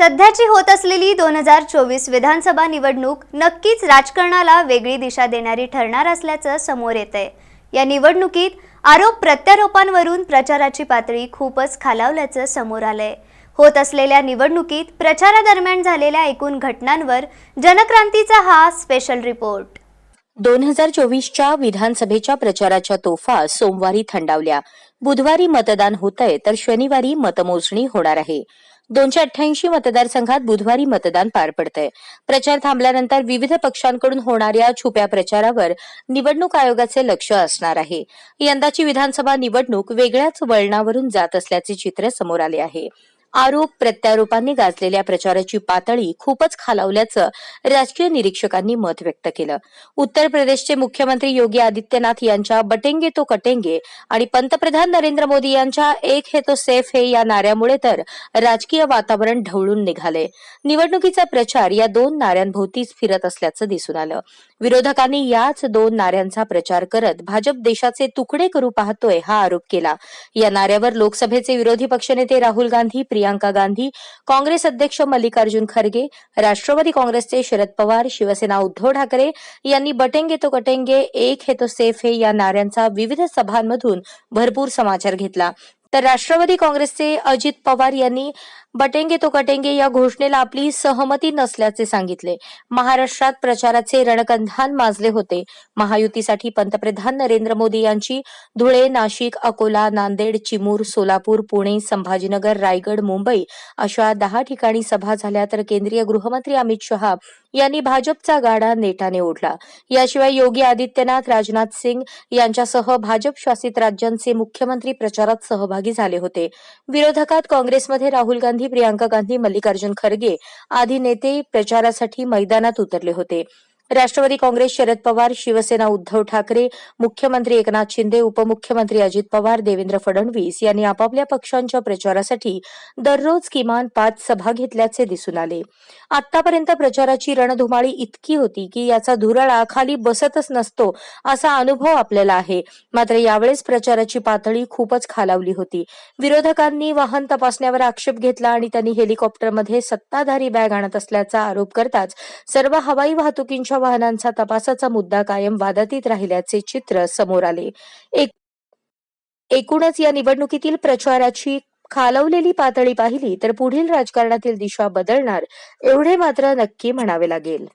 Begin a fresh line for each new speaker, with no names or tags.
सध्याची होत असलेली दोन हजार चोवीस विधानसभा निवडणूक नक्कीच राजकारणाला वेगळी दिशा देणारी ठरणार असल्याचं समोर येत आहे या निवडणुकीत आरोप प्रत्यारोपांवरून प्रचाराची पातळी खूपच खालावल्याचं समोर आलंय. होत असलेल्या निवडणुकीत प्रचारादरम्यान झालेल्या एकूण घटनांवर जनक्रांतीचा हा स्पेशल रिपोर्ट
दोन हजार चोवीसच्या विधानसभेच्या प्रचाराच्या तोफा सोमवारी थंडावल्या. बुधवारी मतदान होतंय तर शनिवारी मतमोजणी होणार आहे. दोनशे अठ्ठ्याऐंशी मतदारसंघात बुधवारी मतदान पार पडतंय. प्रचार थांबल्यानंतर विविध पक्षांकडून होणाऱ्या छुप्या प्रचारावर निवडणूक आयोगाचे लक्ष असणार आहे. यंदाची विधानसभा निवडणूक वेगळ्याच वळणावरून जात असल्याचे चित्र समोर आले आहे. आरोप प्रत्यारोपांनी गाजलेल्या प्रचाराची पातळी खूपच खालावल्याचं राजकीय निरीक्षकांनी मत व्यक्त केलं. उत्तर प्रदेशचे मुख्यमंत्री योगी आदित्यनाथ यांच्या बटेंगे तो कटेंगे आणि पंतप्रधान नरेंद्र मोदी यांच्या एक हे तो सेफ हे या नाऱ्यामुळे तर राजकीय वातावरण ढवळून निघाले. निवडणुकीचा प्रचार या दोन नाऱ्यांभोवतीच फिरत असल्याचं दिसून आलं. विरोधकांनी याच दोन नाऱ्यांचा प्रचार करत भाजप देशाचे तुकडे करू पाहतोय हा आरोप केला. या नाऱ्यावर लोकसभेचे विरोधी पक्षनेते राहुल गांधी प्रियांका गांधी काँग्रेस अध्यक्ष मल्लिकार्जुन खरगे राष्ट्रवादी काँग्रेसचे शरद पवार शिवसेना उद्धव ठाकरे यांनी बटेंगे तो कटेंगे एक हे तो सेफ हे या नाऱ्यांचा विविध सभांमधून भरपूर समाचार घेतला. तर राष्ट्रवादी काँग्रेसचे अजित पवार यांनी बटेंगे तो कटेंगे या घोषणेला आपली सहमती नसल्याचे सांगितले. महाराष्ट्रात प्रचाराचे रणकंधान माजले होते. महायुतीसाठी पंतप्रधान नरेंद्र मोदी यांची धुळे नाशिक अकोला नांदेड चिमूर सोलापूर पुणे संभाजीनगर रायगड मुंबई अशा दहा ठिकाणी सभा झाल्या तर केंद्रीय गृहमंत्री अमित शहा यांनी भाजपचा गाडा नेटाने ओढला. याशिवाय योगी आदित्यनाथ राजनाथ सिंग यांच्यासह भाजप शासित राज्यांचे मुख्यमंत्री प्रचारात सहभागी झाले होते. विरोधकात काँग्रेसमध्ये राहुल गांधी गांधी प्रियांका गांधी मल्लिकार्जुन खरगे आदी नेते प्रचारासाठी मैदानात उतरले होते. राष्ट्रवादी काँग्रेस शरद पवार शिवसेना उद्धव ठाकरे मुख्यमंत्री एकनाथ शिंदे उपमुख्यमंत्री अजित पवार देवेंद्र फडणवीस यांनी आपापल्या पक्षांच्या प्रचारासाठी दररोज किमान पाच सभा घेतल्याचे दिसून आले. आतापर्यंत प्रचाराची रणधुमाळी इतकी होती की याचा धुराळा खाली बसतच नसतो असा अनुभव आपल्याला आहे. मात्र यावेळेस प्रचाराची पातळी खूपच खालावली होती. विरोधकांनी वाहन तपासण्यावर आक्षेप घेतला आणि त्यांनी हेलिकॉप्टरमध्ये सत्ताधारी बॅग आणत असल्याचा आरोप करताच सर्व हवाई वाहतुकींच्या वाहनांचा तपासाचा मुद्दा कायम वादातीत राहिल्याचे चित्र समोर आले. एक एकूणच या निवडणुकीतील प्रचाराची खालवलेली पातळी पाहिली तर पुढील राजकारणातील दिशा बदलणार एवढे मात्र नक्की म्हणावे लागेल.